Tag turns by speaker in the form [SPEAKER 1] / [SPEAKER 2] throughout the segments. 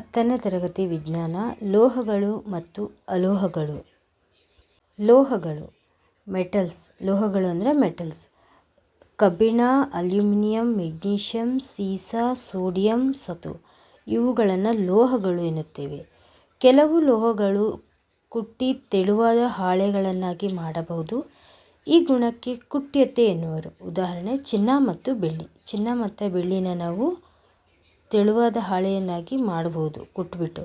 [SPEAKER 1] ಹತ್ತನೇ ತರಗತಿ ವಿಜ್ಞಾನ, ಲೋಹಗಳು ಮತ್ತು ಅಲೋಹಗಳು. ಲೋಹಗಳು ಮೆಟಲ್ಸ್ ಲೋಹಗಳು ಅಂದರೆ ಮೆಟಲ್ಸ್ ಕಬ್ಬಿಣ, ಅಲ್ಯೂಮಿನಿಯಂ, ಮೆಗ್ನೀಷಿಯಂ, ಸೀಸಾ, ಸೋಡಿಯಂ, ಸತು. ಇವುಗಳನ್ನು ಲೋಹಗಳು ಎನ್ನುತ್ತೇವೆ. ಕೆಲವು ಲೋಹಗಳು ಕುಟ್ಟಿ ತೆಳುವಾದ ಹಾಳೆಗಳನ್ನಾಗಿ ಮಾಡಬಹುದು. ಈ ಗುಣಕ್ಕೆ ಕುಟ್ಯತೆ ಎನ್ನುವರು. ಉದಾಹರಣೆ, ಚಿನ್ನ ಮತ್ತು ಬೆಳ್ಳಿ. ಚಿನ್ನ ಮತ್ತು ಬೆಳ್ಳಿನ ನಾವು ತೆಳುವಾದ ಹಾಳೆಯನ್ನಾಗಿ ಮಾಡಬಹುದು, ಕುಟ್ಬಿಟ್ಟು.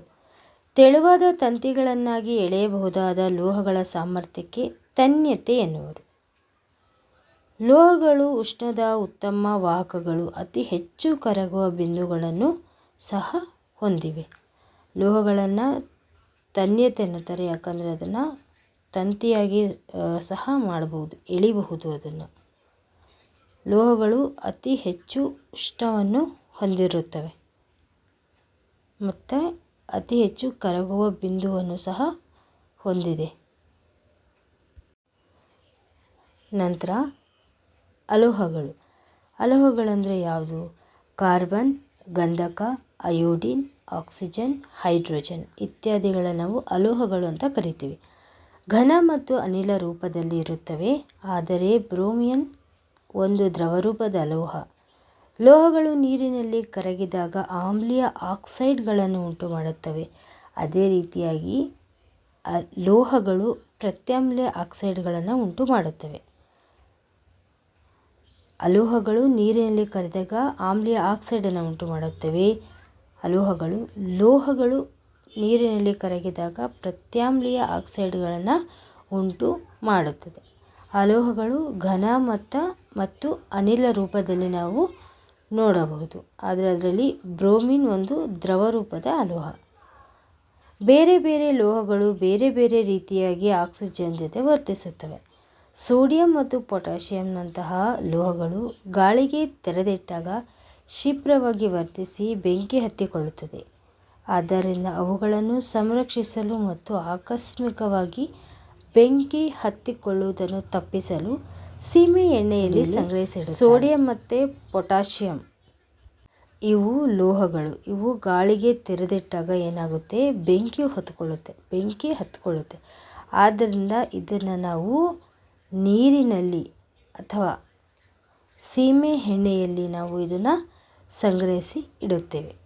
[SPEAKER 1] ತೆಳುವಾದ ತಂತಿಗಳನ್ನಾಗಿ ಎಳೆಯಬಹುದಾದ ಲೋಹಗಳ ಸಾಮರ್ಥ್ಯಕ್ಕೆ ತನ್ಯತೆ ಎನ್ನುವರು. ಲೋಹಗಳು ಉಷ್ಣದ ಉತ್ತಮ ವಾಹಕಗಳು, ಅತಿ ಹೆಚ್ಚು ಕರಗುವ ಬಿಂದುಗಳನ್ನು ಸಹ ಹೊಂದಿವೆ. ಲೋಹಗಳನ್ನು ತನ್ಯತೆ ಎನ್ನುತ್ತಾರೆ, ಯಾಕಂದರೆ ಅದನ್ನು ತಂತಿಯಾಗಿ ಸಹ ಮಾಡಬಹುದು, ಎಳಿಬಹುದು ಅದನ್ನು. ಲೋಹಗಳು ಅತಿ ಹೆಚ್ಚು ಉಷ್ಣವನ್ನು ಹೊಂದಿರುತ್ತವೆ. ಮತ್ತು ಅತಿ ಹೆಚ್ಚು ಕರಗುವ ಬಿಂದುವನ್ನು ಸಹ ಹೊಂದಿದೆ. ನಂತರ ಅಲೋಹಗಳು. ಅಲೋಹಗಳಂದರೆ ಯಾವುದು? ಕಾರ್ಬನ್, ಗಂಧಕ, ಅಯೋಡಿನ್, ಆಕ್ಸಿಜನ್, ಹೈಡ್ರೋಜನ್ ಇತ್ಯಾದಿಗಳನ್ನು ನಾವು ಅಲೋಹಗಳು ಅಂತ ಕರಿತೀವಿ. ಘನ ಮತ್ತು ಅನಿಲ ರೂಪದಲ್ಲಿ ಇರುತ್ತವೆ, ಆದರೆ ಬ್ರೋಮಿಯನ್ ಒಂದು ದ್ರವರೂಪದ ಲೋಹ ಲೋಹಗಳು ನೀರಿನಲ್ಲಿ ಕರಗಿದಾಗ ಆಮ್ಲೀಯ ಆಕ್ಸೈಡ್ಗಳನ್ನು ಉಂಟು ಮಾಡುತ್ತವೆ ಅದೇ ರೀತಿಯಾಗಿ ಲೋಹಗಳು ಪ್ರತ್ಯಾಮ್ಲೀಯ ಆಕ್ಸೈಡ್ಗಳನ್ನು ಉಂಟು ಮಾಡುತ್ತವೆ ಅಲೋಹಗಳು ನೀರಿನಲ್ಲಿ ಕರೆದಾಗ ಆಮ್ಲೀಯ ಆಕ್ಸೈಡನ್ನು ಉಂಟು ಮಾಡುತ್ತವೆ ಅಲೋಹಗಳು ಲೋಹಗಳು ನೀರಿನಲ್ಲಿ ಕರಗಿದಾಗ ಪ್ರತ್ಯಾಮ್ಲೀಯ ಆಕ್ಸೈಡ್ಗಳನ್ನು ಉಂಟು ಮಾಡುತ್ತದೆ ಅಲೋಹಗಳು ಘನ ಮತ್ತು ಮತ್ತು ಅನಿಲ ರೂಪದಲ್ಲಿ ನಾವು ನೋಡಬಹುದು. ಆದರೆ ಅದರಲ್ಲಿ ಬ್ರೋಮಿನ್ ಒಂದು ದ್ರವ ರೂಪದ ಅಲೋಹ. ಬೇರೆ ಬೇರೆ ಲೋಹಗಳು ಬೇರೆ ಬೇರೆ ರೀತಿಯಾಗಿ ಆಕ್ಸಿಜನ್ ಜೊತೆ ವರ್ತಿಸುತ್ತವೆ. ಸೋಡಿಯಂ ಮತ್ತು ಪೊಟ್ಯಾಷಿಯಂನಂತಹ ಲೋಹಗಳು ಗಾಳಿಗೆ ತೆರೆದಿಟ್ಟಾಗ ಕ್ಷಿಪ್ರವಾಗಿ ವರ್ತಿಸಿ ಬೆಂಕಿ ಹತ್ತಿಕೊಳ್ಳುತ್ತದೆ. ಆದ್ದರಿಂದ ಅವುಗಳನ್ನು ಸಂರಕ್ಷಿಸಲು ಮತ್ತು ಆಕಸ್ಮಿಕವಾಗಿ ಬೆಂಕಿ ಹತ್ತಿಕೊಳ್ಳುವುದನ್ನು ತಪ್ಪಿಸಲು ಸೀಮೆ ಎಣ್ಣೆಯಲ್ಲಿ ಸಂಗ್ರಹಿಸಿಡ ಸೋಡಿಯಂ ಮತ್ತು ಪೊಟ್ಯಾಷಿಯಂ. ಇವು ಲೋಹಗಳು. ಇವು ಗಾಳಿಗೆ ತೆರೆದಿಟ್ಟಾಗ ಏನಾಗುತ್ತೆ? ಬೆಂಕಿ ಹೊತ್ಕೊಳ್ಳುತ್ತೆ. ಬೆಂಕಿ ಹತ್ಕೊಳ್ಳುತ್ತೆ. ಆದ್ದರಿಂದ ಇದನ್ನು ನಾವು ನೀರಿನಲ್ಲಿ ಅಥವಾ ಸೀಮೆ ಎಣ್ಣೆಯಲ್ಲಿ ನಾವು ಇದನ್ನು ಸಂಗ್ರಹಿಸಿ ಇಡುತ್ತೇವೆ.